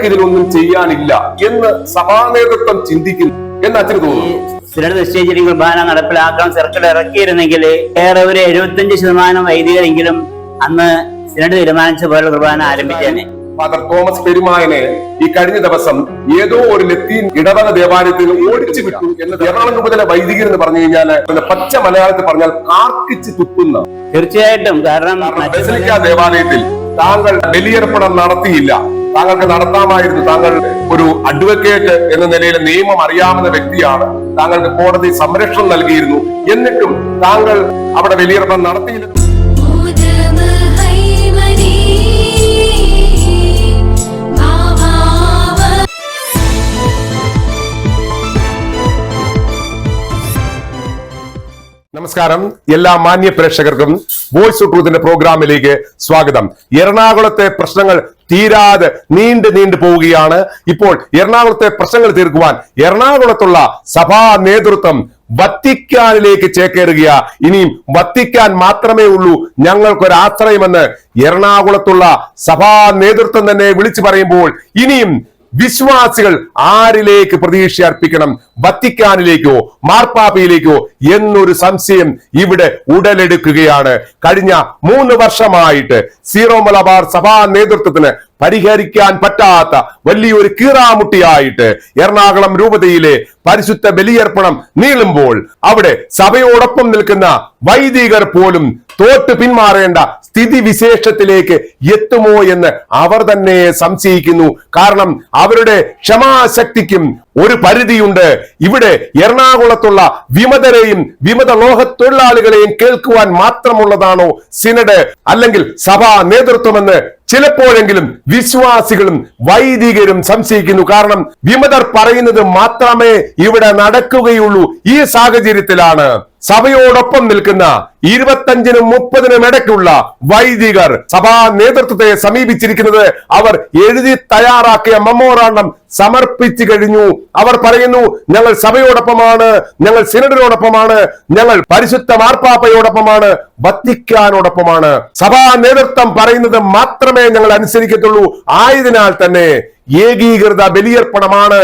ഞങ്ങൾക്ക് ഇതിലൊന്നും ചെയ്യാനില്ല എന്ന് സഭാ നേതൃത്വം ചിന്തിക്കുന്നു എന്ന് അച്ഛന് തോന്നുന്നു. സ്ഥിരത നിശ്ചയിച്ചിരിക്കുന്ന കുർബാന നടപ്പിലാക്കാൻ സർക്കിൾ ഇറക്കിയിരുന്നെങ്കിൽ ഏറെ ഒരു എഴുപത്തിയഞ്ച് ശതമാനം വൈദികരെങ്കിലും അന്ന് സിനഡ് തീരുമാനിച്ച പോലെ കുർബാന ആരംഭിച്ചേനെ. ഫാദർ തോമസ് പെരുമായനെ ഈ കഴിഞ്ഞ ദിവസം ഏതോ ഒരു ലത്തീൻ ഇടവക ദേവാലയത്തിൽ ഓടിച്ചു വിട്ടു എന്ന് എറണാകുളം രൂപതയിലെ വൈദികർ എന്ന് പറഞ്ഞു കഴിഞ്ഞാൽ പച്ച മലയാളത്തിൽ പറഞ്ഞാൽ കാർക്കിച്ച് തുപ്പുന്ന. തീർച്ചയായിട്ടും. കാരണം ദേവാലയത്തിൽ താങ്കൾ ബലിയർപ്പണം നടത്തിയില്ല. താങ്കൾക്ക് നടത്താമായിരുന്നു. താങ്കൾ ഒരു അഡ്വക്കേറ്റ് എന്ന നിലയിൽ നിയമം അറിയാവുന്ന വ്യക്തിയാണ്. താങ്കൾക്ക് കോടതി സംരക്ഷണം നൽകിയിരുന്നു. എന്നിട്ടും താങ്കൾ അവിടെ വലിയ നടത്തിയില്ല. നമസ്കാരം. എല്ലാ മാന്യ പ്രേക്ഷകർക്കും വോയിസ് ട്രൂത്തിന്റെ പ്രോഗ്രാമിലേക്ക് സ്വാഗതം. എറണാകുളത്തെ പ്രശ്നങ്ങൾ തീരാതെ നീണ്ടു നീണ്ടു പോവുകയാണ്. ഇപ്പോൾ എറണാകുളത്തെ പ്രശ്നങ്ങൾ തീർക്കുവാൻ എറണാകുളത്തുള്ള സഭാ നേതൃത്വം വത്തിക്കാനിലേക്ക് ചേക്കേറുകയാ. ഇനിയും വത്തിക്കാൻ മാത്രമേ ഉള്ളൂ. ഞങ്ങൾക്കൊരാശ്രയമെന്ന് എറണാകുളത്തുള്ള സഭാ നേതൃത്വം തന്നെ വിളിച്ചു പറയുമ്പോൾ ഇനിയും വിശ്വാസികൾ ആരിലേക്ക് പ്രതീക്ഷ അർപ്പിക്കണം? വത്തിക്കാനിലേക്കോ മാർപ്പാപ്പയിലേക്കോ എന്നൊരു സംശയം ഇവിടെ ഉടലെടുക്കുകയാണ്. കഴിഞ്ഞ മൂന്ന് വർഷമായിട്ട് സീറോ മലബാർ സഭാ നേതൃത്വത്തിന് പരിഹരിക്കാൻ പറ്റാത്ത വലിയൊരു കീറാമുട്ടിയായിട്ട് എറണാകുളം രൂപതയിലെ പരിശുദ്ധ ബലിയർപ്പണം നീളുമ്പോൾ അവിടെ സഭയോടൊപ്പം നിൽക്കുന്ന വൈദികർ പോലും തോട്ട് പിന്മാറേണ്ട സ്ഥിതി വിശേഷത്തിലേക്ക് എത്തുമോ എന്ന് അവർ തന്നെ സംശയിക്കുന്നു. കാരണം അവരുടെ ക്ഷമാശക്തിക്കും ഒരു പരിധിയുണ്ട്. ഇവിടെ എറണാകുളത്തുള്ള വിമതരെയും വിമത ലോഹ തൊഴിലാളികളെയും കേൾക്കുവാൻ മാത്രമുള്ളതാണോ സിനഡ് അല്ലെങ്കിൽ സഭാ നേതൃത്വമെന്ന് ചിലപ്പോഴെങ്കിലും വിശ്വാസികളും വൈദികരും സംശയിക്കുന്നു. കാരണം വിമതർ പറയുന്നത് മാത്രമേ ഇവിടെ നടക്കുകയുള്ളൂ. ഈ സാഹചര്യത്തിലാണ് സഭയോടൊപ്പം നിൽക്കുന്ന ഇരുപത്തഞ്ചിനും മുപ്പതിനും ഇടയ്ക്കുള്ള വൈദികർ സഭാ നേതൃത്വത്തെ സമീപിച്ചിരിക്കുന്നത് അവർ എഴുതി തയ്യാറാക്കിയ മെമ്മോറാണ്ടം സമർപ്പിച്ചു കഴിഞ്ഞു. അവർ പറയുന്നു ഞങ്ങൾ സഭയോടൊപ്പമാണ് ഞങ്ങൾ സിനഡിനോടൊപ്പമാണ് ഞങ്ങൾ പരിശുദ്ധ മാർപ്പാപ്പയോടൊപ്പമാണ് വത്തിക്കാനോടൊപ്പമാണ്. സഭാ നേതൃത്വം പറയുന്നത് മാത്രമേ ഞങ്ങൾ അനുസരിക്കത്തുള്ളൂ. ആയതിനാൽ തന്നെ ഏകീകൃത ബലിയർപ്പണമാണ്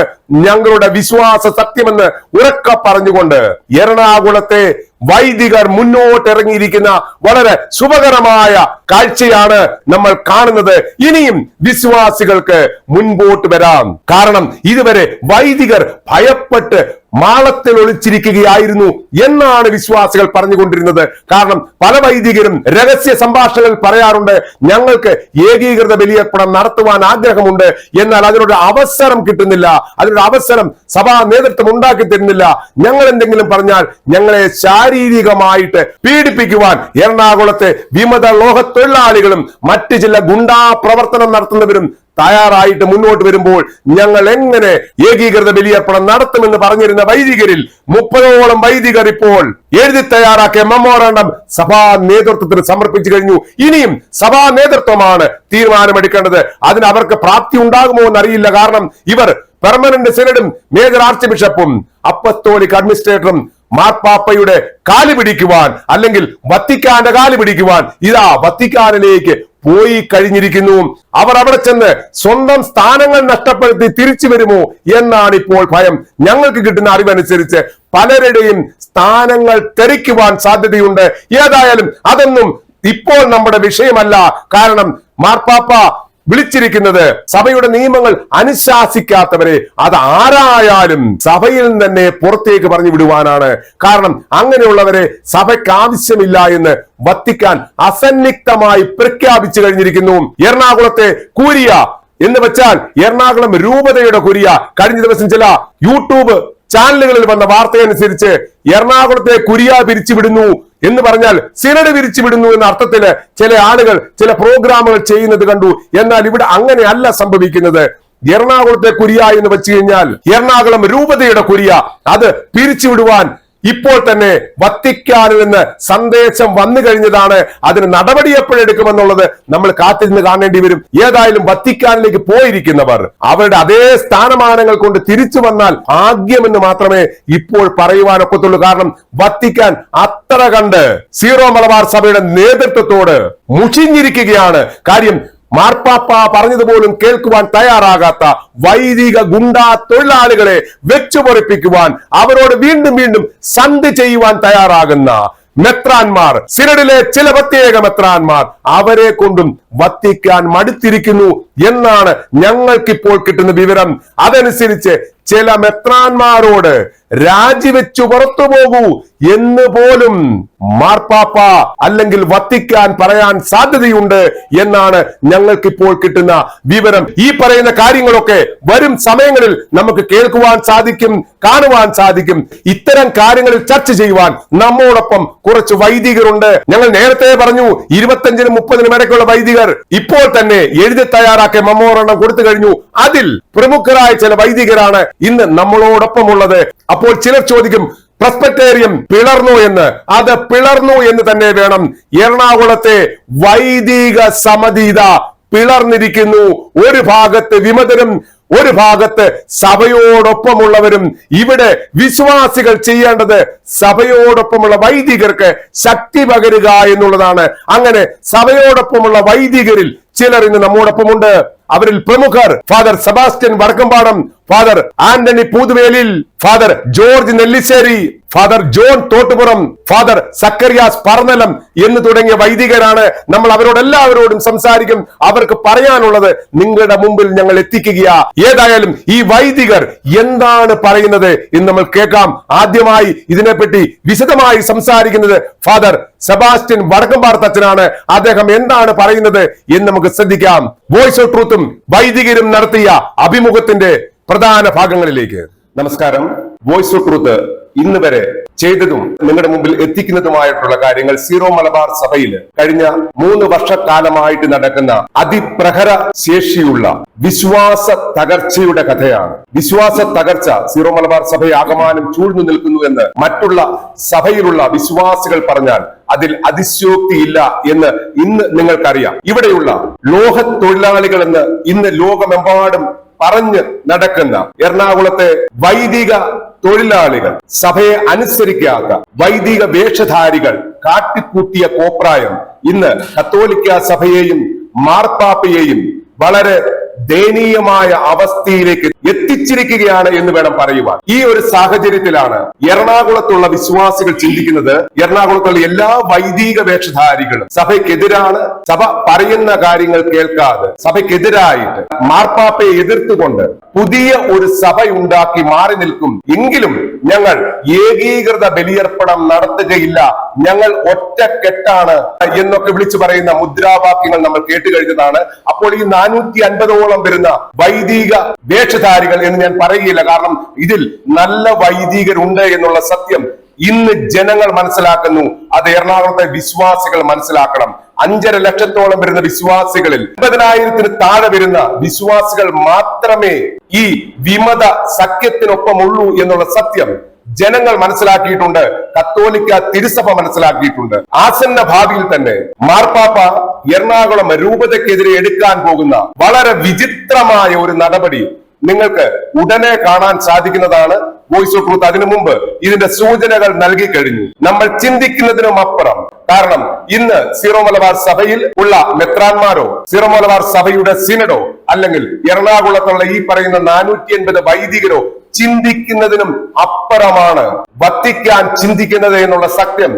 ഞങ്ങളുടെ വിശ്വാസ സത്യമെന്ന് ഉറക്ക പറഞ്ഞുകൊണ്ട് എറണാകുളത്തെ വൈദികർ മുന്നോട്ടിറങ്ങിയിരിക്കുന്ന വളരെ ശുഭകരമായ കാഴ്ചയാണ് നമ്മൾ കാണുന്നത്. ഇനിയും വിശ്വാസികൾക്ക് മുൻപോട്ട് വരാം. കാരണം ഇതുവരെ വൈദികർ ഭയപ്പെട്ട് മാളത്തിൽ ഒളിച്ചിരിക്കുകയായിരുന്നു എന്നാണ് വിശ്വാസികൾ പറഞ്ഞുകൊണ്ടിരുന്നത്. കാരണം പല വൈദികരും രഹസ്യ സംഭാഷണങ്ങൾ പറയാറുണ്ട്. ഞങ്ങൾക്ക് ഏകീകൃത ബലിയർപ്പണം നടത്തുവാൻ ആഗ്രഹമുണ്ട്. എന്നാൽ അതിനൊരു അവസരം കിട്ടുന്നില്ല. അതിനൊരു അവസരം സഭാ നേതൃത്വം ഉണ്ടാക്കി തരുന്നില്ല. ഞങ്ങൾ എന്തെങ്കിലും പറഞ്ഞാൽ ഞങ്ങളെ ശാരീരികമായിട്ട് പീഡിപ്പിക്കുവാൻ എറണാകുളത്തെ വിമത ലോഹ തൊഴിലാളികളും മറ്റ് ചില ഗുണ്ടാ പ്രവർത്തനം നടത്തുന്നവരും തയ്യാറായിട്ട് മുന്നോട്ട് വരുമ്പോൾ ഞങ്ങൾ എങ്ങനെ ഏകീകൃത ബലിയർപ്പണം നടത്തുമെന്ന് പറഞ്ഞിരുന്ന വൈദികരിൽ മുപ്പതോളം വൈദികർ ഇപ്പോൾ എഴുതി തയ്യാറാക്കിയ മെമ്മോറാണ്ടം സഭാ നേതൃത്വത്തിന് സമർപ്പിച്ചു കഴിഞ്ഞു. ഇനിയും സഭാ നേതൃത്വമാണ് തീരുമാനമെടുക്കേണ്ടത്. അതിന് അവർക്ക് പ്രാപ്തി ഉണ്ടാകുമോ എന്നറിയില്ല. കാരണം ഇവർ പെർമനന്റ് സെനഡും മേജർ ആർച്ച് ബിഷപ്പും അപ്പസ്തോലിക് അഡ്മിനിസ്ട്രേറ്ററും മാർപ്പാപ്പയുടെ കാൽ പിടിക്കുവാൻ അല്ലെങ്കിൽ വത്തിക്കാന്റെ കാൽ പിടിക്കുവാൻ ഇതാ വത്തിക്കാനിലേക്ക് പോയി കഴിഞ്ഞിരിക്കുന്നു. അവർ അവിടെ ചെന്ന് സ്വന്തം സ്ഥാനങ്ങൾ നഷ്ടപ്പെടുത്തി തിരിച്ചു വരുമോ എന്നാണ് ഇപ്പോൾ ഭയം. ഞങ്ങൾക്ക് കിട്ടുന്ന അറിവനുസരിച്ച് പലരുടെയും സ്ഥാനങ്ങൾ തെറിക്കുവാൻ സാധ്യതയുണ്ട്. ഏതായാലും അതൊന്നും ഇപ്പോൾ നമ്മുടെ വിഷയമല്ല. കാരണം മാർപ്പാപ്പ വിളിച്ചിരിക്കുന്നത് സഭയുടെ നിയമങ്ങൾ അനുശാസിക്കാത്തവരെ അത് ആരായാലും സഭയിൽ നിന്ന് തന്നെ പുറത്തേക്ക് പറഞ്ഞു വിടുവാനാണ്. കാരണം അങ്ങനെയുള്ളവരെ സഭയ്ക്ക് ആവശ്യമില്ല എന്ന് വത്തിക്കാൻ അസന്നിഗ്ധമായി പ്രഖ്യാപിച്ചു കഴിഞ്ഞിരിക്കുന്നു. എറണാകുളത്തെ കൂരിയ എന്ന് വെച്ചാൽ എറണാകുളം രൂപതയുടെ കുരിയ. കഴിഞ്ഞ ദിവസം ചില യൂട്യൂബ് ചാനലുകളിൽ വന്ന വാർത്തയനുസരിച്ച് എറണാകുളത്തെ കുരിയ പിരിച്ചുവിടുന്നു എന്ന് പറഞ്ഞാൽ സിനഡ് പിരിച്ചുവിടുന്നു എന്ന അർത്ഥത്തിൽ ചില ആളുകൾ ചില പ്രോഗ്രാമുകൾ ചെയ്യുന്നത് കണ്ടു. എന്നാൽ ഇവിടെ അങ്ങനെയല്ല സംഭവിക്കുന്നത്. എറണാകുളത്തെ കുരിയ എന്ന് വെച്ച് കഴിഞ്ഞാൽ എറണാകുളം രൂപതയുടെ കുരിയ. അത് പിരിച്ചുവിടുവാൻ ഇപ്പോൾ തന്നെ വത്തിക്കാനിൽ നിന്ന് സന്ദേശം വന്നു കഴിഞ്ഞതാണ്. അതിന് നടപടി എപ്പോഴെടുക്കുമെന്നുള്ളത് നമ്മൾ കാത്തിരുന്ന് കാണേണ്ടി വരും. ഏതായാലും വത്തിക്കാനിലേക്ക് പോയിരിക്കുന്നവർ അവരുടെ അതേ സ്ഥാനമാനങ്ങൾ കൊണ്ട് തിരിച്ചു വന്നാൽ ഭാഗ്യമെന്ന് മാത്രമേ ഇപ്പോൾ പറയുവാനൊക്കത്തുള്ളൂ കാരണം വത്തിക്കാൻ അത്ര കണ്ട് സീറോ മലബാർ സഭയുടെ നേതൃത്വത്തോട് മുഷിഞ്ഞിരിക്കുകയാണ്. കാര്യം മാർപ്പാപ്പ പറഞ്ഞതുപോലും കേൾക്കുവാൻ തയ്യാറാകാത്ത വൈദിക ഗുണ്ടാ തൊഴിലാളികളെ വെച്ചുപൊറിപ്പിക്കുവാൻ അവരോട് വീണ്ടും വീണ്ടും സന്ധി ചെയ്യുവാൻ തയ്യാറാകുന്ന മെത്രാന്മാർ സിനഡിലെ ചില പ്രത്യേക മെത്രാന്മാർ അവരെ കൊണ്ടും വത്തിക്കാൻ മടുത്തിരിക്കുന്നു എന്നാണ് ഞങ്ങൾക്കിപ്പോൾ കിട്ടുന്ന വിവരം. അതനുസരിച്ച് ചില മെത്രാന്മാരോട് രാജിവെച്ചു പുറത്തു പോകൂ എന്ന് പോലും മാർപ്പാപ്പ അല്ലെങ്കിൽ വത്തിക്കാൻ പറയാൻ സാധ്യതയുണ്ട് എന്നാണ് ഞങ്ങൾക്കിപ്പോൾ കിട്ടുന്ന വിവരം. ഈ പറയുന്ന കാര്യങ്ങളൊക്കെ വരും സമയങ്ങളിൽ നമുക്ക് കേൾക്കുവാൻ സാധിക്കും കാണുവാൻ സാധിക്കും. ഇത്തരം കാര്യങ്ങളിൽ ചർച്ച ചെയ്യുവാൻ നമ്മോടൊപ്പം കുറച്ച് വൈദികരുണ്ട്. ഞങ്ങൾ നേരത്തെ പറഞ്ഞു ഇരുപത്തഞ്ചിനും മുപ്പതിനും ഇടയ്ക്കുള്ള വൈദികർ ഇപ്പോൾ തന്നെ എഴുതി തയ്യാറാക്കിയ മെമ്മോറണ്ടം കൊടുത്തു കഴിഞ്ഞു. അതിൽ പ്രമുഖരായ ചില വൈദികരാണ് ഇന്ന് നമ്മളോടൊപ്പം ഉള്ളത് അപ്പോൾ ചിലർ ചോദിക്കും പ്രസ്പെക്ടേറിയം പിളർന്നു എന്ന്. അത് പിളർന്നു എന്ന് തന്നെ വേണം. എറണാകുളത്തെ വൈദിക സമതീത പിളർന്നിരിക്കുന്നു. ഒരു ഭാഗത്ത് വിമതരും ഒരു ഭാഗത്ത് സഭയോടൊപ്പമുള്ളവരും. ഇവിടെ വിശ്വാസികൾ ചെയ്യേണ്ടത് സഭയോടൊപ്പമുള്ള വൈദികർക്ക് ശക്തി പകരുക എന്നുള്ളതാണ്. അങ്ങനെ സഭയോടൊപ്പമുള്ള വൈദികരിൽ ചിലർ ഇന്ന് നമ്മോടൊപ്പമുണ്ട്. അവരിൽ പ്രമുഖർ. Father Sebastian Vadakkampadam father Antony Poothuvelil father George Nellissery father John Thottupuram father Zacharias Parannalam എന്ന് തുടങ്ങിയ വൈദികരാണ് നമ്മൾ അവരോട് എല്ലാവരോടും സംസാരിക്കും അവർക്ക് പറയാനുള്ളത് നിങ്ങളുടെ മുമ്പിൽ ഞങ്ങൾ എത്തിക്കുക ഏതായാലും ഈ വൈദികർ എന്താണ് പറയുന്നത് എന്ന് നമ്മൾ കേൾക്കാം. ആദ്യമായി ഇതിനെപ്പറ്റി വിശദമായി സംസാരിക്കുന്നത് ഫാദർ സെബാസ്റ്റ്യൻ വടക്കമ്പാടത്തച്ഛനാണ് അദ്ദേഹം എന്താണ് പറയുന്നത് എന്ന് നമുക്ക് ശ്രദ്ധിക്കാം. വോയിസ് ഓഫ് ട്രൂത്തും വൈദികരും നടത്തിയ അഭിമുഖത്തിന്റെ പ്രധാന ഭാഗങ്ങളിലേക്ക്. നമസ്കാരം. വോയിസ് ഓഫ് ട്രൂത്ത് ഇന്ന് വരെ ചെയ്തതും നിങ്ങളുടെ മുമ്പിൽ എത്തിക്കുന്നതുമായിട്ടുള്ള കാര്യങ്ങൾ സീറോ മലബാർ സഭയിൽ കഴിഞ്ഞ മൂന്ന് വർഷക്കാലമായിട്ട് നടക്കുന്ന അതിപ്രഹര ശേഷിയുള്ള വിശ്വാസ തകർച്ചയുടെ കഥയാണ്. വിശ്വാസ തകർച്ച സീറോ മലബാർ സഭയെ ആകമാനം ചൂഴ്ന്നു നിൽക്കുന്നു എന്ന് മറ്റുള്ള സഭയിലുള്ള വിശ്വാസികൾ പറഞ്ഞാൽ അതിൽ അതിശയോക്തിയില്ല എന്ന് ഇന്ന് നിങ്ങൾക്കറിയാം. ഇവിടെയുള്ള ലോഹ തൊഴിലാളികൾ എന്ന് ഇന്ന് ലോകമെമ്പാടും പറഞ്ഞ് നടക്കുന്ന എറണാകുളത്തെ വൈദിക തൊഴിലാളികൾ സഭയെ അനുസരിക്കാത്ത വൈദിക വേഷധാരികൾ കാട്ടിക്കൂട്ടിയ കോപ്രായം ഇന്ന് കത്തോലിക്ക സഭയെയും മാർപ്പാപ്പയെയും വളരെ ദയനീയമായ അവസ്ഥയിലേക്ക് എത്തിച്ചിരിക്കുകയാണ് എന്ന് വേണം പറയുവാൻ. ഈ ഒരു സാഹചര്യത്തിലാണ് എറണാകുളത്തുള്ള വിശ്വാസികൾ ചിന്തിക്കുന്നത് എറണാകുളത്തുള്ള എല്ലാ വൈദിക വേഷധാരികളും സഭയ്ക്കെതിരാണ് സഭ പറയുന്ന കാര്യങ്ങൾ കേൾക്കാതെ സഭയ്ക്കെതിരായിട്ട് മാർപ്പാപ്പയെ എതിർത്തുകൊണ്ട് പുതിയ ഒരു സഭ ഉണ്ടാക്കി മാറി നിൽക്കും. എങ്കിലും ഞങ്ങൾ ഏകീകൃത ബലിയർപ്പണം നടത്തുകയില്ല. ഞങ്ങൾ ഒറ്റക്കെട്ടാണ് എന്നൊക്കെ വിളിച്ചു പറയുന്ന മുദ്രാവാക്യങ്ങൾ നമ്മൾ കേട്ടുകഴിഞ്ഞതാണ്. അപ്പോൾ ഈ നാനൂറ്റി അൻപതോളം വരുന്ന വൈദിക വേഷധാരികൾ എന്ന് ഞാൻ പറയുകയില്ല. കാരണം ഇതിൽ നല്ല വൈദികരുണ്ട് എന്നുള്ള സത്യം ഇന്ന് ജനങ്ങൾ മനസ്സിലാക്കുന്നു. അത് എറണാകുളത്തെ വിശ്വാസികൾ മനസ്സിലാക്കണം. അഞ്ചര ലക്ഷത്തോളം വരുന്ന വിശ്വാസികളിൽ അമ്പതിനായിരത്തിന് താഴെ വരുന്ന വിശ്വാസികൾ മാത്രമേ ഈ വിമത സഖ്യത്തിനൊപ്പമുള്ളൂ എന്നുള്ള സത്യം ജനങ്ങൾ മനസ്സിലാക്കിയിട്ടുണ്ട്. കത്തോലിക്ക തിരുസഭ മനസ്സിലാക്കിയിട്ടുണ്ട്. ആസന്ന ഭാവിയിൽ തന്നെ മാർപ്പാപ്പ എറണാകുളം രൂപതയ്ക്കെതിരെ എടുക്കാൻ പോകുന്ന വളരെ വിചിത്രമായ ഒരു നടപടി നിങ്ങൾക്ക് ഉടനെ കാണാൻ സാധിക്കുന്നതാണ്. വോയിസ് ഓഫ് ട്രൂത്ത് അതിനു മുമ്പ് ഇതിന്റെ സൂചനകൾ നൽകി കഴിഞ്ഞു. നമ്മൾ ചിന്തിക്കുന്നതിനും അപ്പുറം. കാരണം ഇന്ന് സീറോ മലബാർ സഭയിൽ ഉള്ള മെത്രാന്മാരോ സീറോ മലബാർ സഭയുടെ സിനഡോ അല്ലെങ്കിൽ എറണാകുളത്തുള്ള ഈ പറയുന്ന നാനൂറ്റി എൺപത് വൈദികരോ ചിന്തിക്കുന്നതിനും അപ്പുറമാണ്. വത്തിക്കാൻ ചിന്തിക്കുന്നത് എന്നുള്ള സത്യം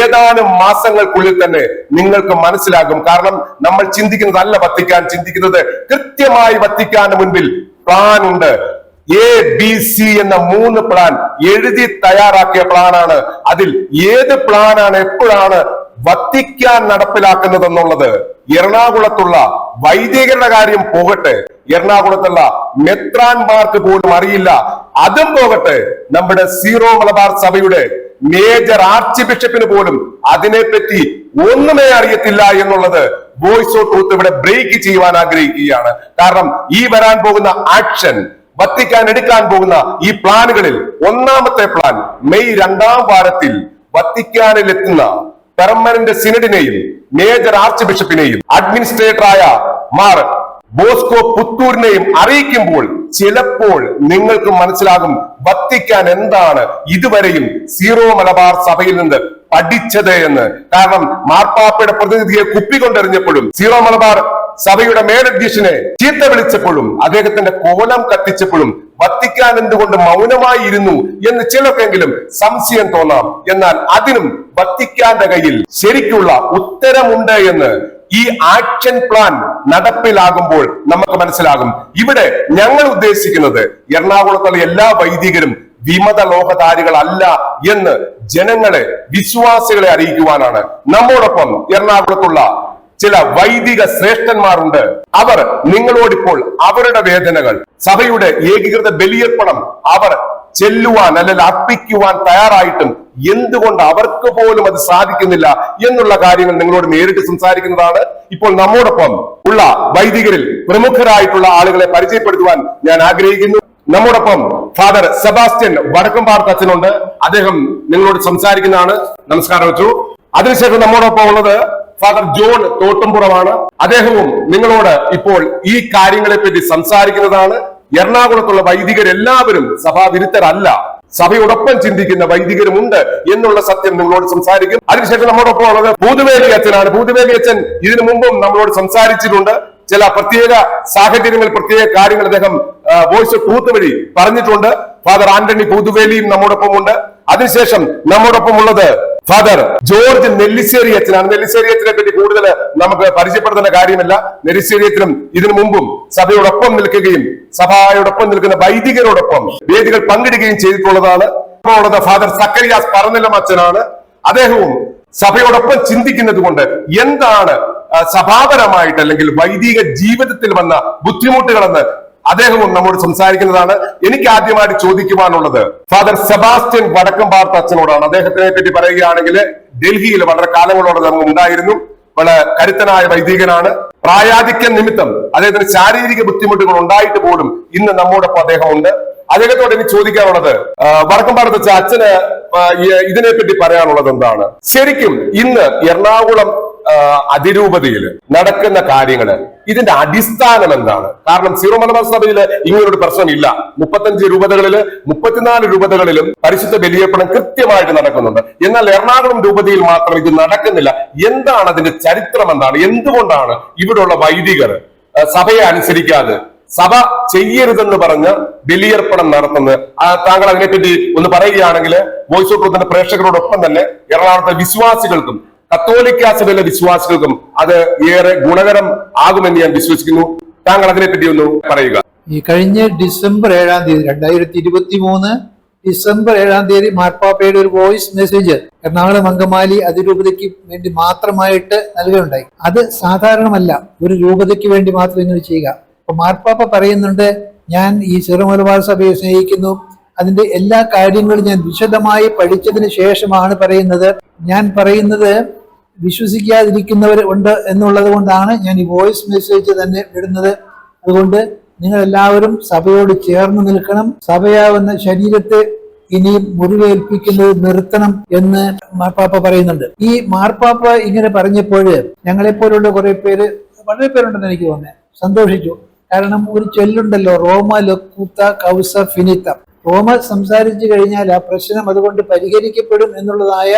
ഏതാനും മാസങ്ങൾക്കുള്ളിൽ തന്നെ നിങ്ങൾക്ക് മനസ്സിലാകും. കാരണം നമ്മൾ ചിന്തിക്കുന്നതല്ല വത്തിക്കാൻ ചിന്തിക്കുന്നത്. കൃത്യമായി വത്തിക്കാന് മുൻപിൽ പ്ലാൻ ഉണ്ട് എ ബി സി എന്ന മൂന്ന് പ്ലാൻ എഴുതി തയ്യാറാക്കിയ പ്ലാനാണ് അതിൽ ഏത് പ്ലാനാണ് എപ്പോഴാണ് വത്തിക്കാൻ നടപ്പിലാക്കുന്നത് എന്നുള്ളത് എറണാകുളത്തുള്ള വൈദികരുടെ കാര്യം പോകട്ടെ. എറണാകുളത്തുള്ള മെത്രാൻമാർക്ക് പോലും അറിയില്ല. അതും പോകട്ടെ. നമ്മുടെ സീറോ മലബാർ സഭയുടെ മേജർ ആർച്ച് ബിഷപ്പിന് പോലും അതിനെപ്പറ്റി ഒന്നുമേ അറിയത്തില്ല എന്നുള്ളത് വോയിസ് ഓഫ് ട്രൂത്ത് ഇവിടെ ബ്രേക്ക് ചെയ്യുവാൻ ആഗ്രഹിക്കുകയാണ്. കാരണം ഈ വരാൻ പോകുന്ന ആക്ഷൻ വത്തിക്കാൻ എടുക്കാൻ പോകുന്ന ഈ പ്ലാനുകളിൽ ഒന്നാമത്തെ പ്ലാൻ മെയ് രണ്ടാം വാരത്തിൽ വത്തിക്കാനിൽ എത്തുന്ന പെർമനന്റ് സിനഡിനെയും മേജർ ആർച്ച് ബിഷപ്പിനെയും അഡ്മിനിസ്ട്രേറ്ററായ മാർ ബോസ്കോ പുത്തൂരിനെയും അറിയിക്കുമ്പോൾ ചിലപ്പോൾ നിങ്ങൾക്ക് മനസ്സിലാകും വത്തിക്കാൻ എന്താണ് ഇതുവരെയും സീറോ മലബാർ സഭയിൽ നിന്ന് പഠിച്ചത് എന്ന്. കാരണം മാർപ്പാപ്പയുടെ പ്രതിനിധിയെ കുപ്പിക്കൊണ്ടെറിഞ്ഞപ്പോഴും സീറോ മലബാർ സഭയുടെ മേലധ്യക്ഷനെ ചീത്ത വിളിച്ചപ്പോഴും അദ്ദേഹത്തിന്റെ കോലം കത്തിച്ചപ്പോഴും വത്തിക്കാൻ എന്തുകൊണ്ട് മൗനമായി ഇരുന്നു എന്ന് ചിലർക്കെങ്കിലും സംശയം തോന്നാം. എന്നാൽ അതിനും വത്തിക്കാന്റെ കയ്യിൽ ശരിക്കുള്ള ഉത്തരമുണ്ട് എന്ന് ഈ ആക്ഷൻ പ്ലാൻ നടപ്പിലാകുമ്പോൾ നമുക്ക് മനസ്സിലാകും. ഇവിടെ ഞങ്ങൾ ഉദ്ദേശിക്കുന്നത് എറണാകുളത്തുള്ള എല്ലാ വൈദികരും വിമത ലോകതാരികളല്ല എന്ന് ജനങ്ങളെ വിശ്വാസികളെ അറിയിക്കുവാനാണ്. നമ്മോടൊപ്പം എറണാകുളത്തുള്ള ചില വൈദിക ശ്രേഷ്ഠന്മാരുണ്ട്. അവർ നിങ്ങളോടിപ്പോൾ അവരുടെ വേദനകൾ സഭയുടെ ഏകീകൃത ബലിയർപ്പണം അവർ ചെല്ലുവാൻ അല്ലെങ്കിൽ അർപ്പിക്കുവാൻ തയ്യാറായിട്ടും എന്തുകൊണ്ട് അവർക്ക് പോലും അത് സാധിക്കുന്നില്ല എന്നുള്ള കാര്യങ്ങൾ നിങ്ങളോട് നേരിട്ട് സംസാരിക്കുന്നതാണ്. ഇപ്പോൾ നമ്മോടൊപ്പം ഉള്ള വൈദികരിൽ പ്രമുഖരായിട്ടുള്ള ആളുകളെ പരിചയപ്പെടുത്തുവാൻ ഞാൻ ആഗ്രഹിക്കുന്നു. നമ്മോടൊപ്പം ഫാദർ സെബാസ്റ്റ്യൻ വടക്കമ്പാടത്ത് അച്ഛനുണ്ട്. അദ്ദേഹം നിങ്ങളോട് സംസാരിക്കുന്നതാണ്. നമസ്കാരം വെച്ചു അതിനുശേഷം നമ്മോടൊപ്പം ഉള്ളത് ഫാദർ ജോൺ തോട്ടുംപുറമാണ്. അദ്ദേഹവും നിങ്ങളോട് ഇപ്പോൾ ഈ കാര്യങ്ങളെ പറ്റി സംസാരിക്കുന്നതാണ്. എറണാകുളത്തുള്ള വൈദികരെല്ലാവരും സഭാവിരുദ്ധരല്ല സഭയോടൊപ്പം ചിന്തിക്കുന്ന വൈദികരുമുണ്ട് എന്നുള്ള സത്യം നിങ്ങളോട് സംസാരിക്കും. അതിനുശേഷം നമ്മോടൊപ്പം ഉള്ളത് ഭൂതുവേലി അച്ഛനാണ്. ഭൂതുവേലി അച്ഛൻ ഇതിനു മുമ്പും നമ്മളോട് സംസാരിച്ചിട്ടുണ്ട്. ചില പ്രത്യേക സാഹചര്യങ്ങൾ പ്രത്യേക കാര്യങ്ങൾ അദ്ദേഹം വോയിസ് ഓഫ് ട്രൂത്ത് വഴി പറഞ്ഞിട്ടുണ്ട്. ഫാദർ ആന്റണി ഭൂതുവേലിയും നമ്മോടൊപ്പം ഉണ്ട് അതിനുശേഷം നമ്മോടൊപ്പം ഉള്ളത് ഫാദർ ജോർജ് നെല്ലിശ്ശേരി അച്ഛനാണ്. നെല്ലിശ്ശേരി അച്ഛനെ പറ്റി കൂടുതൽ നമുക്ക് പരിചയപ്പെടുത്തേണ്ട കാര്യമല്ല. നെല്ലിശ്ശേരി അച്ഛനും ഇതിനു മുമ്പും സഭയോടൊപ്പം നിൽക്കുകയും സഭയോടൊപ്പം നിൽക്കുന്ന വൈദികരോടൊപ്പം വേദികൾ പങ്കിടുകയും ചെയ്തിട്ടുള്ളതാണ്. ഇപ്പോൾ ഫാദർ സക്കരിയാസ് പറന്നിലം അച്ഛനാണ്. അദ്ദേഹവും സഭയോടൊപ്പം ചിന്തിക്കുന്നത് കൊണ്ട് എന്താണ് സഭാപരമായിട്ട് അല്ലെങ്കിൽ വൈദിക ജീവിതത്തിൽ വന്ന ബുദ്ധിമുട്ടുകളെന്ന് അദ്ദേഹവും നമ്മോട് സംസാരിക്കുന്നതാണ് എനിക്ക് ആദ്യമായിട്ട് ചോദിക്കുവാനുള്ളത്. ഫാദർ സെബാസ്റ്റ്യൻ വടക്കം പാർത്ത അച്ഛനോടാണ്. അദ്ദേഹത്തിനെ പറ്റി പറയുകയാണെങ്കിൽ ഡൽഹിയിൽ വളരെ കാലങ്ങളോടെ നമ്മൾ ഉണ്ടായിരുന്നു. വളരെ കരുത്തനായ വൈദികനാണ്. പ്രായാധിക്യം നിമിത്തം അദ്ദേഹത്തിന് ശാരീരിക ബുദ്ധിമുട്ടുകൾ ഉണ്ടായിട്ട് പോലും ഇന്ന് നമ്മോടൊപ്പം അദ്ദേഹം ഉണ്ട് അദ്ദേഹത്തോട് എനിക്ക് ചോദിക്കാനുള്ളത് വടക്കം വടക്കമ്പാടത്ത് അച്ഛന് ഇതിനെപ്പറ്റി പറയാനുള്ളത് എന്താണ്? ശരിക്കും ഇന്ന് എറണാകുളം അതിരൂപതയിൽ നടക്കുന്ന കാര്യങ്ങൾ ഇതിന്റെ അടിസ്ഥാനം എന്താണ്? കാരണം സീറോ മലബാർ സഭയിൽ ഇങ്ങനൊരു പ്രശ്നമില്ല. മുപ്പത്തഞ്ച് രൂപതകളിൽ മുപ്പത്തിനാല് രൂപതകളിലും പരിശുദ്ധ ബലിയർപ്പണം കൃത്യമായിട്ട് നടക്കുന്നുണ്ട്. എന്നാൽ എറണാകുളം രൂപതയിൽ മാത്രം ഇത് നടക്കുന്നില്ല. എന്താണ് അതിന്റെ ചരിത്രം എന്താണ്? എന്തുകൊണ്ടാണ് ഇവിടെയുള്ള വൈദികർ സഭയെ അനുസരിക്കാതെ സഭ ചെയ്യരുതെന്ന് പറഞ്ഞ് ബലിയർപ്പണം നടത്തുന്നത്? താങ്കൾ അതിനെപ്പറ്റി ഒന്ന് പറയുകയാണെങ്കിൽ വോയിസ് ഓഫ് പ്രേക്ഷകരോടൊപ്പം തന്നെ എറണാകുളത്തെ വിശ്വാസികൾക്കും കത്തോലിക്ക സഭയിലെ വിശ്വാസികൾക്കും അത് ഏറെ ഗുണകരം ആകുമെന്ന് ഞാൻ വിശ്വസിക്കുന്നു. താങ്കൾ അതിനെപ്പറ്റി ഒന്ന് പറയുക. ഈ കഴിഞ്ഞ ഡിസംബർ ഏഴാം തീയതി രണ്ടായിരത്തി ഇരുപത്തി മൂന്ന് ഡിസംബർ ഏഴാം തീയതി മാർപ്പാപ്പയുടെ ഒരു വോയിസ് മെസ്സേജ് എറണാകുളം അങ്കമാലി അതിരൂപതയ്ക്ക് വേണ്ടി മാത്രമായിട്ട് നൽകുകയുണ്ടായി. അത് സാധാരണമല്ല ഒരു രൂപതയ്ക്ക് വേണ്ടി മാത്രം ഇങ്ങനെ ചെയ്യുക. അപ്പൊ മാർപ്പാപ്പ പറയുന്നുണ്ട് ഞാൻ ഈ ചെറുമലബാർ സഭയെ സ്നേഹിക്കുന്നു. അതിന്റെ എല്ലാ കാര്യങ്ങളും ഞാൻ വിശദമായി പഠിച്ചതിന് ശേഷമാണ് പറയുന്നത്. ഞാൻ പറയുന്നത് വിശ്വസിക്കാതിരിക്കുന്നവർ ഉണ്ട് എന്നുള്ളത് കൊണ്ടാണ് ഞാൻ ഈ വോയിസ് മെസ്സേജ് തന്നെ വിടുന്നത്. അതുകൊണ്ട് നിങ്ങൾ എല്ലാവരും സഭയോട് ചേർന്ന് നിൽക്കണം. സഭയാവുന്ന ശരീരത്തെ ഇനിയും മുറിവേൽപ്പിക്കുന്നത് നിർത്തണം എന്ന് മാർപ്പാപ്പ പറയുന്നുണ്ട്. ഈ മാർപ്പാപ്പ ഇങ്ങനെ പറഞ്ഞപ്പോൾ ഞങ്ങളെപ്പോലുള്ള കുറെ പേര് വളരെ പേരുണ്ടെന്ന് എനിക്ക് തോന്നുന്നത് സന്തോഷിച്ചു. കാരണം ഒരു ചൊല്ലുണ്ടല്ലോ റോമ ലക്കൂത്ത കൗസ ഫിനിത്ത. റോമ സംസാരിച്ചു കഴിഞ്ഞാൽ ആ പ്രശ്നം അതുകൊണ്ട് പരിഹരിക്കപ്പെടും എന്നുള്ളതായ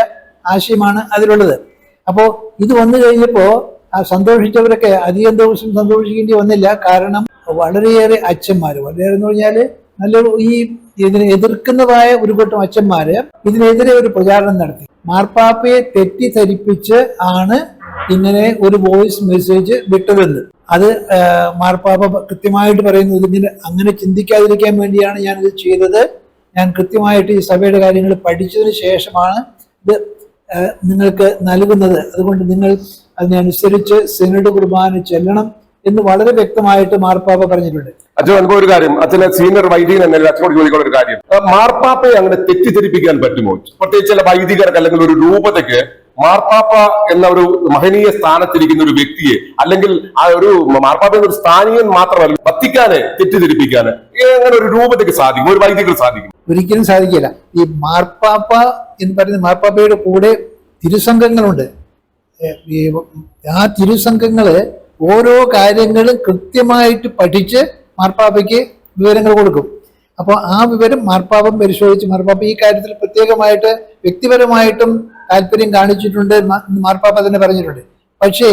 ആശയമാണ് അതിലുള്ളത്. അപ്പോ ഇത് വന്നു കഴിഞ്ഞപ്പോ ആ സന്തോഷിച്ചവരൊക്കെ അധികം ദിവസം സന്തോഷിക്കേണ്ടി വന്നില്ല. കാരണം വളരെയേറെ അച്ഛന്മാര്. വളരെയേറെ എന്ന് പറഞ്ഞാൽ നല്ല ഈ ഇതിനെ എതിർക്കുന്നതായ ഒരു കൂട്ടം അച്ഛന്മാര് ഇതിനെതിരെ ഒരു പ്രചാരണം നടത്തി. മാർപ്പാപ്പയെ തെറ്റിദ്ധരിപ്പിച്ച് ആണ് ഇങ്ങനെ ഒരു വോയിസ് മെസ്സേജ് വിട്ടതെന്ന്. അത് മാർപ്പാപ്പ കൃത്യമായിട്ട് പറയുന്നത് ഇതിങ്ങനെ അങ്ങനെ ചിന്തിക്കാതിരിക്കാൻ വേണ്ടിയാണ് ഞാനിത് ചെയ്തത്. ഞാൻ കൃത്യമായിട്ട് ഈ സഭയുടെ കാര്യങ്ങൾ പഠിച്ചതിന് ശേഷമാണ് ഇത് നിങ്ങൾക്ക് നൽകുന്നത്. അതുകൊണ്ട് നിങ്ങൾ അതിനനുസരിച്ച് സെനഡ് കുർബാന ചെല്ലണം എന്ന് വളരെ വ്യക്തമായിട്ട് മാർപ്പാപ്പ പറഞ്ഞിട്ടുണ്ട്. അച്ഛൻ നമുക്ക് ഒരു കാര്യം. അച്ഛനെ സീനിയർ വൈദികൻ എന്ന അച്ഛനോട് ചോദിക്കുന്ന ഒരു കാര്യം. മാർപ്പാപ്പയെ അങ്ങനെ തെറ്റിദ്ധരിപ്പിക്കാൻ പറ്റുമോ? പ്രത്യേകിച്ച് ചില വൈദികർക്ക് അല്ലെങ്കിൽ ഒരു രൂപതയ്ക്ക് മാർപ്പാപ്പ എന്ന ഒരു മഹനീയ സ്ഥാനത്തിരിക്കുന്ന ഒരു വ്യക്തിയെ അല്ലെങ്കിൽ ആ ഒരു മാർപ്പാപ്പ എന്നൊരു സ്ഥാനീയൻ മാത്രമല്ല വത്തിക്കാനെ തെറ്റിദ്ധരിപ്പിക്കാന് അങ്ങനെ ഒരു രൂപതയ്ക്ക് സാധിക്കും ഒരു വൈദികർ സാധിക്കും. ഒരിക്കലും സാധിക്കില്ല. ഈ മാർപ്പാപ്പ എന്ന് പറയുന്ന മാർപ്പാപ്പയുടെ കൂടെ തിരുസംഘങ്ങളുണ്ട്. ഈ ആ തിരുസംഘങ്ങൾ ഓരോ കാര്യങ്ങളും കൃത്യമായിട്ട് പഠിച്ച് മാർപ്പാപ്പയ്ക്ക് വിവരങ്ങൾ കൊടുക്കും. അപ്പോൾ ആ വിവരം മാർപ്പാപ്പം പരിശോധിച്ച് മാർപ്പാപ്പ ഈ കാര്യത്തിൽ പ്രത്യേകമായിട്ട് വ്യക്തിപരമായിട്ടും താല്പര്യം കാണിച്ചിട്ടുണ്ട് മാർപ്പാപ്പ തന്നെ പറഞ്ഞിട്ടുണ്ട്. പക്ഷേ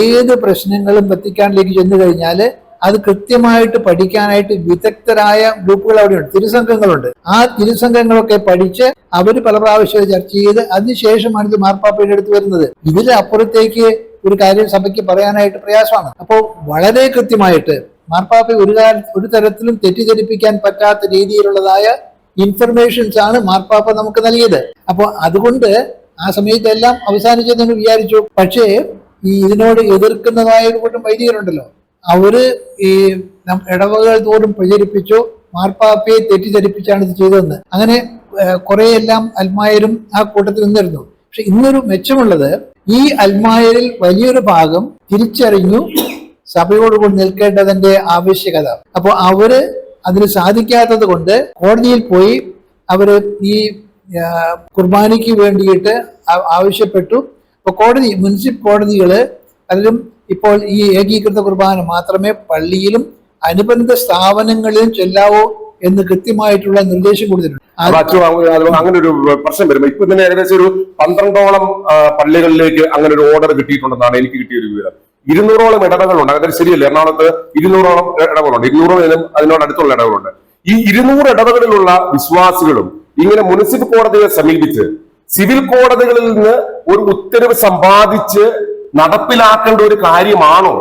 ഏത് പ്രശ്നങ്ങളും വത്തിക്കാനിലേക്ക് ചെന്നു കഴിഞ്ഞാൽ അത് കൃത്യമായിട്ട് പഠിക്കാനായിട്ട് വിദഗ്ധരായ ഗ്രൂപ്പുകൾ അവിടെയുണ്ട്. തിരുസംഘങ്ങളുണ്ട്. ആ തിരുസംഘങ്ങളൊക്കെ പഠിച്ച് അവർ പല പ്രാവശ്യം ചർച്ച ചെയ്ത് അതിനുശേഷമാണ് ഇത് മാർപ്പാപ്പയുടെ അടുത്ത് വരുന്നത്. ഇതിൽ അപ്പുറത്തേക്ക് ഒരു കാര്യം സഭയ്ക്ക് പറയാനായിട്ട് പ്രയാസമാണ്. അപ്പോൾ വളരെ കൃത്യമായിട്ട് മാർപ്പാപ്പ ഒരു ഒരു തരത്തിലും തെറ്റിദ്ധരിപ്പിക്കാൻ പറ്റാത്ത രീതിയിലുള്ളതായ ഇൻഫർമേഷൻസ് ആണ് മാർപ്പാപ്പ നമുക്ക് നൽകിയത്. അപ്പോൾ അതുകൊണ്ട് ആ സമയത്തെല്ലാം അവസാനിച്ചെന്ന് വിചാരിച്ചു. പക്ഷേ ഈ ഇതിനോട് എതിർക്കുന്നതായ കൂട്ടം വൈദികരുണ്ടല്ലോ. അവർ ഈ ഇടവകൾ തോറും പ്രചരിപ്പിച്ചു മാർപ്പാപ്പയെ തെറ്റിദ്ധരിപ്പിച്ചാണ് ഇത് ചെയ്തതെന്ന്. അങ്ങനെ കുറെ എല്ലാം അൽമായരും ആ കൂട്ടത്തിൽ നിന്നിരുന്നു. പക്ഷെ ഇന്നൊരു മെച്ചമുള്ളത് ഈ അൽമായരിൽ വലിയൊരു ഭാഗം തിരിച്ചറിഞ്ഞു സഭയോട് കൂടി നിൽക്കേണ്ടതിന്റെ ആവശ്യകത. അപ്പോൾ അവർ അതിന് സാധിക്കാത്തത് കൊണ്ട് കോടതിയിൽ പോയി അവർ ഈ കുർബാനയ്ക്ക് വേണ്ടിയിട്ട് ആവശ്യപ്പെട്ടു. അപ്പൊ കോടതി മുനിസിപ്പൽ കോടതികൾ അതിലും ഇപ്പോൾ ഈ ഏകീകൃത കുർബാന മാത്രമേ പള്ളിയിലും അനുബന്ധ സ്ഥാപനങ്ങളിലും ചെല്ലാവൂ എന്ന് കൃത്യമായിട്ടുള്ള നിർദ്ദേശം കൊടുത്തിട്ടുണ്ട്. അങ്ങനെ ഒരു പ്രശ്നം വരുമ്പോ ഇപ്പൊ തന്നെ ഏകദേശം ഒരു പന്ത്രണ്ടോളം പള്ളികളിലേക്ക് അങ്ങനെ ഒരു ഓർഡർ കിട്ടിയിട്ടുണ്ടെന്നാണ് എനിക്ക് കിട്ടിയ ഒരു വിവരം. ഇരുന്നൂറോളം ഇടവകളുണ്ട്. അങ്ങനെ ശരിയല്ല? എറണാകുളത്ത് ഇരുന്നൂറോളം ഇടവകളുണ്ട്. ഇരുന്നൂറും അതിനോട് അടുത്തുള്ള ഇടവകളുണ്ട്. ഈ ഇരുന്നൂറ് ഇടവകളിലുള്ള വിശ്വാസികളും ഇങ്ങനെ മുനിസിപ്പൽ കോടതിയെ സമീപിച്ച് സിവിൽ കോടതികളിൽ നിന്ന് ഒരു ഉത്തരവ് സമ്പാദിച്ച് നടപ്പിലാക്കേണ്ട ഒരു കാര്യമാണോ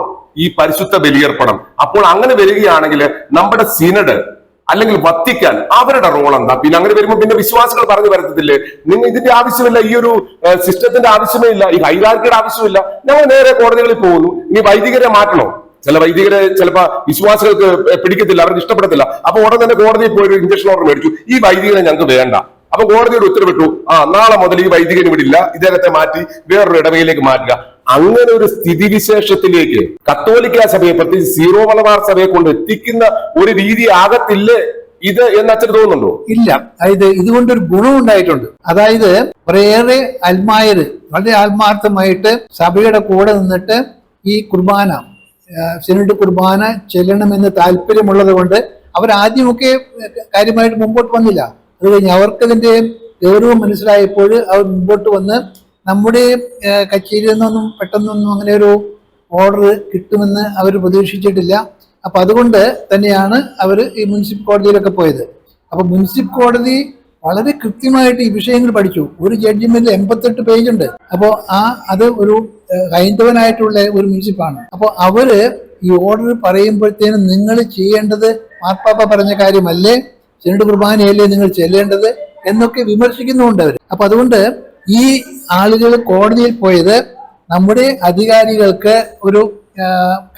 ഈ പരിശുദ്ധ ബലിയർപ്പണം? അപ്പോൾ അങ്ങനെ വരികയാണെങ്കിൽ നമ്മുടെ സിനഡ് അല്ലെങ്കിൽ വത്തിക്കാൻ അവരുടെ റോൾ എന്താ? പിന്നെ അങ്ങനെ വരുമ്പോൾ പിന്നെ വിശ്വാസികൾ പറഞ്ഞു വരത്തില്ലേ? നിങ്ങൾ ഇതിന്റെ ആവശ്യമില്ല ഈ ഒരു സിസ്റ്റത്തിന്റെ ആവശ്യമേ ഇല്ല ഈ ഹൈരാർക്കിയുടെ ആവശ്യമില്ല. ഞങ്ങൾ നേരെ കോടതികളിൽ പോകുന്നു. ഇനി വൈദികരെ മാറ്റണോ? ചില വൈദികരെ ചിലപ്പോ വിശ്വാസികൾക്ക് പിടിക്കത്തില്ല അവർക്ക് ഇഷ്ടപ്പെടത്തില്ല. അപ്പൊ ഉടൻ തന്നെ കോടതിയിൽ പോയി ഒരു ഇഞ്ചക്ഷൻ ഓർഡർ മേടിച്ചു. ഈ വൈദികനെ ഞങ്ങൾക്ക് വേണ്ട. അപ്പൊ കോടതിയുടെ ഉത്തരവിട്ടു. ആ നാളെ മുതൽ ഈ വൈദികന് വിടില്ല ഇദ്ദേഹത്തെ മാറ്റി വേറൊരു ഇടവയിലേക്ക് മാറ്റുക. അങ്ങനെ ഒരു സ്ഥിതിവിശേഷത്തിലേക്ക് കത്തോലിക്ക സഭയെ പ്രത്യേകിച്ച് സീറോ മലബാർ സഭയെ കൊണ്ട് എത്തിക്കുന്ന ഒരു രീതി ആകത്തില്ലേ ഇത് എന്ന് അച്ഛൻ തോന്നുന്നുണ്ടോ? ഇല്ല. അതായത് ഇതുകൊണ്ടൊരു ഗുണം ഉണ്ടായിട്ടുണ്ട്. അതായത് വളരെ അൽമായര് വളരെ ആത്മാർത്ഥമായിട്ട് സഭയുടെ കൂടെ നിന്നിട്ട് ഈ കുർബാന സിനിഡ് കുർബാന ചെല്ലണമെന്ന് താല്പര്യമുള്ളത് കൊണ്ട് അവർ ആദ്യമൊക്കെ കാര്യമായിട്ട് മുമ്പോട്ട് വന്നില്ല. അത് കഴിഞ്ഞ് അവർക്കതിന്റെ ഗൗരവം മനസ്സിലായപ്പോൾ അവർ മുമ്പോട്ട് വന്ന് നമ്മുടെ കച്ചേരിയിൽ നിന്നൊന്നും പെട്ടെന്നൊന്നും അങ്ങനെ ഒരു ഓർഡർ കിട്ടുമെന്ന് അവർ പ്രതീക്ഷിച്ചിട്ടില്ല. അപ്പൊ അതുകൊണ്ട് തന്നെയാണ് അവർ ഈ മുനിസിപ്പൽ കോടതിയിലൊക്കെ പോയത്. അപ്പൊ മുനിസിപ്പൽ കോടതി വളരെ കൃത്യമായിട്ട് ഈ വിഷയങ്ങൾ പഠിച്ചു. ഒരു ജഡ്ജ്മെന്റിൽ എൺപത്തെട്ട് പേജ് ഉണ്ട് അപ്പോൾ ആ അത് ഒരു ഹൈന്ദവനായിട്ടുള്ള ഒരു മുനിസിപ്പാണ് അപ്പോൾ അവർ ഈ ഓർഡർ പറയുമ്പോഴത്തേനും നിങ്ങൾ ചെയ്യേണ്ടത് മാർപ്പാപ്പ പറഞ്ഞ കാര്യമല്ലേ? ചെണ്ട് കുർബാനയല്ലേ നിങ്ങൾ ചെല്ലേണ്ടത്? എന്നൊക്കെ വിമർശിക്കുന്നുണ്ട് അവർ അപ്പൊ അതുകൊണ്ട് ഈ ആളുകൾ കോടതിയിൽ പോയത് നമ്മുടെ അധികാരികൾക്ക് ഒരു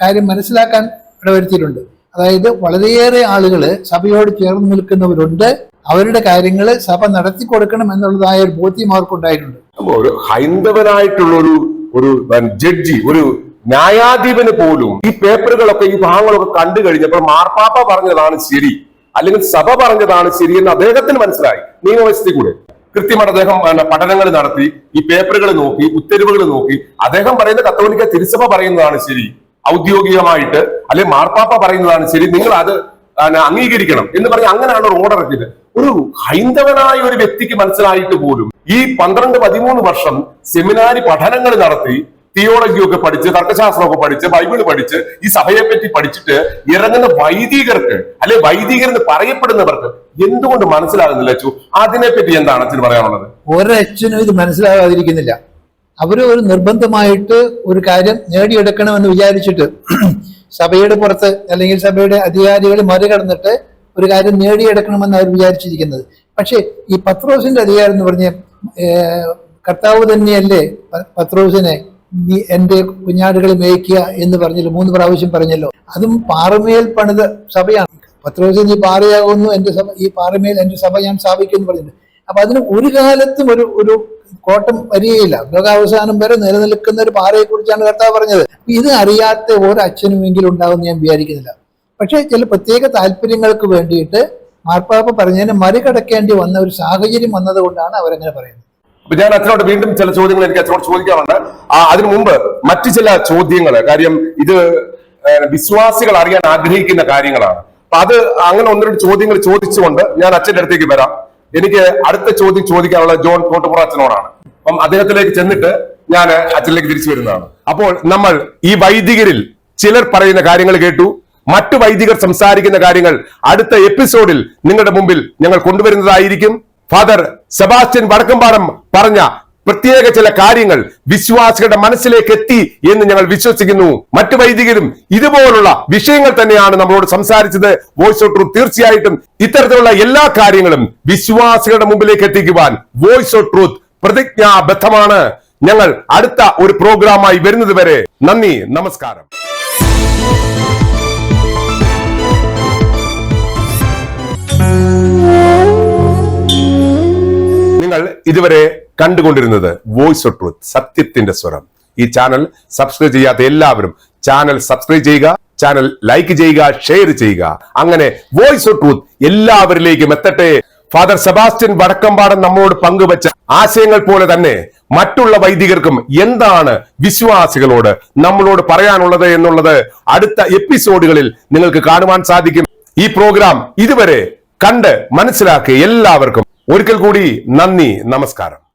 കാര്യം മനസ്സിലാക്കാൻ ഇടവരുത്തിയിട്ടുണ്ട്. അതായത് വളരെയേറെ ആളുകൾ സഭയോട് ചേർന്ന് നിൽക്കുന്നവരുണ്ട്. അവരുടെ കാര്യങ്ങൾ സഭ നടത്തി കൊടുക്കണം എന്നുള്ളതായ ഒരു ബോധ്യം അവർക്കുണ്ടായിട്ടുണ്ട്. ഒരു ഹൈന്ദവനായിട്ടുള്ള ഒരു ഒരു ജഡ്ജി ഒരു ന്യായാധിപന് പോലും ഈ പേപ്പറുകളൊക്കെ ഈ ഭാഗങ്ങളൊക്കെ കണ്ടു കഴിഞ്ഞപ്പോൾ മാർപ്പാപ്പ പറഞ്ഞതാണ് ശരി അല്ലെങ്കിൽ സഭ പറഞ്ഞതാണ് ശരി എന്ന് അദ്ദേഹത്തിന് മനസ്സിലായി. നിയമവ്യവസ്ഥയിൽ കൂടെ. കൃത്യമായിട്ട് അദ്ദേഹം പഠനങ്ങൾ നടത്തി ഈ പേപ്പറുകൾ നോക്കി ഉത്തരവുകൾ നോക്കി. അദ്ദേഹം പറയുന്ന കത്തോലിക്ക തിരുസഭ പറയുന്നതാണ് ശരി. ഔദ്യോഗികമായിട്ട് അല്ലെങ്കിൽ മാർപ്പാപ്പ പറയുന്നതാണ് ശരി. നിങ്ങൾ അത് അംഗീകരിക്കണം എന്ന് പറഞ്ഞ് അങ്ങനെയാണ് ഒരു ഓർഡർ ഇറക്കിയത് ഒരു ഹൈന്ദവനായ ഒരു വ്യക്തിക്ക് മനസ്സിലായിട്ട് പോലും ഈ പന്ത്രണ്ട് പതിമൂന്ന് വർഷം സെമിനാരി പഠനങ്ങൾ നടത്തി തിയോളജി ഒക്കെ പഠിച്ച് തർക്കശാസ്ത്രമൊക്കെ പഠിച്ച് ബൈബിൾ പഠിച്ച് ഈ സഭയെ പറ്റി പഠിച്ചിട്ട് ഇറങ്ങുന്ന വൈദികർക്ക് അല്ലെ വൈദികർ എന്ന് പറയപ്പെടുന്നവർക്ക് എന്തുകൊണ്ട് മനസ്സിലാകുന്നില്ല അച്ഛൻ അതിനെ പറ്റി എന്താണ് അച്ഛന് പറയാനുള്ളത്? ഒരച്ഛനും ഇത് മനസ്സിലാകാതിരിക്കുന്നില്ല. അവർ ഒരു നിർബന്ധമായിട്ട് ഒരു കാര്യം നേടിയെടുക്കണമെന്ന് വിചാരിച്ചിട്ട് സഭയുടെ പുറത്ത് അല്ലെങ്കിൽ സഭയുടെ അധികാരികൾ മറികടന്നിട്ട് ഒരു കാര്യം നേടിയെടുക്കണമെന്ന് അവർ വിചാരിച്ചിരിക്കുന്നത്. പക്ഷേ ഈ പത്രോസിന്റെ അധികാരം എന്ന് പറഞ്ഞ കർത്താവ് തന്നെയല്ലേ പത്രോസിനെ നീ എന്റെ കുഞ്ഞാടുകളെ മേയ്ക്കുക എന്ന് പറഞ്ഞല്ലോ മൂന്ന് പ്രാവശ്യം പറഞ്ഞല്ലോ. അതും പാറമേൽ പണിത സഭയാണ്. പത്രോസ് നീ പാറയാകുന്നു എന്റെ സഭ ഈ പാറമേൽ എന്റെ സഭ ഞാൻ സ്ഥാപിക്കും എന്ന് പറഞ്ഞിട്ടുണ്ട്. അപ്പൊ അതിന് ഒരു കാലത്തും ഒരു ഒരു കോട്ടം വരികയില്ല. ലോകാവസാനം വരെ നിലനിൽക്കുന്ന ഒരു പാറയെ കുറിച്ചാണ് കർത്താവ് പറഞ്ഞത്. ഇത് അറിയാത്ത ഒരു അച്ഛനും എങ്കിലും ഉണ്ടാവും ഞാൻ വിചാരിക്കുന്നില്ല. പക്ഷേ ചില പ്രത്യേക താല്പര്യങ്ങൾക്ക് വേണ്ടിയിട്ട് മാർപ്പാപ്പ പറഞ്ഞതിനെ മറികടക്കേണ്ടി വന്ന ഒരു സാഹചര്യം വന്നതുകൊണ്ടാണ് അവരങ്ങനെ പറയുന്നത്. അപ്പൊ ഞാൻ അച്ഛനോട് വീണ്ടും ചില ചോദ്യങ്ങൾ എനിക്ക് അച്ഛനോട് ചോദിക്കാറുണ്ട്. ആ അതിനു മുമ്പ് മറ്റു ചില ചോദ്യങ്ങൾ കാര്യം ഇത് വിശ്വാസികൾ അറിയാൻ ആഗ്രഹിക്കുന്ന കാര്യങ്ങളാണ്. അപ്പൊ അത് അങ്ങനെ ഒന്ന് രണ്ട് ചോദ്യങ്ങൾ ചോദിച്ചുകൊണ്ട് ഞാൻ അച്ഛന്റെ അടുത്തേക്ക് വരാം. എനിക്ക് അടുത്ത ചോദ്യം ചോദിക്കാനുള്ള ജോൺ കോട്ടപ്പുറ അച്ഛനോടാണ്. അപ്പം അദ്ദേഹത്തിലേക്ക് ചെന്നിട്ട് ഞാൻ അച്ഛനിലേക്ക് തിരിച്ചു വരുന്നതാണ്. അപ്പോൾ നമ്മൾ ഈ വൈദികരിൽ ചിലർ പറയുന്ന കാര്യങ്ങൾ കേട്ടു. മറ്റു വൈദികർ സംസാരിക്കുന്ന കാര്യങ്ങൾ അടുത്ത എപ്പിസോഡിൽ നിങ്ങളുടെ മുമ്പിൽ ഞങ്ങൾ കൊണ്ടുവരുന്നതായിരിക്കും. ഫാദർ സെബാസ്റ്റ്യൻ വടക്കമ്പാടം പറഞ്ഞ പ്രത്യേക ചില കാര്യങ്ങൾ വിശ്വാസികളുടെ മനസ്സിലേക്ക് എത്തി എന്ന് ഞങ്ങൾ വിശ്വസിക്കുന്നു. മറ്റു വൈദികരും ഇതുപോലുള്ള വിഷയങ്ങൾ തന്നെയാണ് നമ്മളോട് സംസാരിച്ചത്. വോയിസ് ഓഫ് ട്രൂത്ത് തീർച്ചയായിട്ടും ഇത്തരത്തിലുള്ള എല്ലാ കാര്യങ്ങളും വിശ്വാസികളുടെ മുമ്പിലേക്ക് എത്തിക്കുവാൻ വോയിസ് ഓഫ് ട്രൂത്ത് പ്രതിജ്ഞാബദ്ധമാണ്. ഞങ്ങൾ അടുത്ത ഒരു പ്രോഗ്രാമായി വരുന്നത് വരെ നന്ദി നമസ്കാരം. ഇതുവരെ കണ്ടുകൊണ്ടിരുന്നത് വോയിസ് ഓഫ് ട്രൂത്ത് സത്യത്തിന്റെ സ്വരം. ഈ ചാനൽ സബ്സ്ക്രൈബ് ചെയ്യാത്ത എല്ലാവരും ചാനൽ സബ്സ്ക്രൈബ് ചെയ്യുക ചാനൽ ലൈക്ക് ചെയ്യുക ഷെയർ ചെയ്യുക. അങ്ങനെ വോയിസ് ഓഫ് ട്രൂത്ത് എല്ലാവരിലേക്കും എത്തട്ടെ. ഫാദർ സെബാസ്റ്റ്യൻ വടക്കമ്പാടൻ നമ്മോട് പങ്കുവച്ച ആശയങ്ങൾ പോലെ തന്നെ മറ്റുള്ള വൈദികർക്കും എന്താണ് വിശ്വാസികളോട് നമ്മളോട് പറയാനുള്ളത് എന്നുള്ളത് അടുത്ത എപ്പിസോഡുകളിൽ നിങ്ങൾക്ക് കാണുവാൻ സാധിക്കും. ഈ പ്രോഗ്രാം ഇതുവരെ കണ്ട് മനസ്സിലാക്കി എല്ലാവർക്കും ഒരിക്കൽ കൂടി നന്ദി നമസ്കാരം.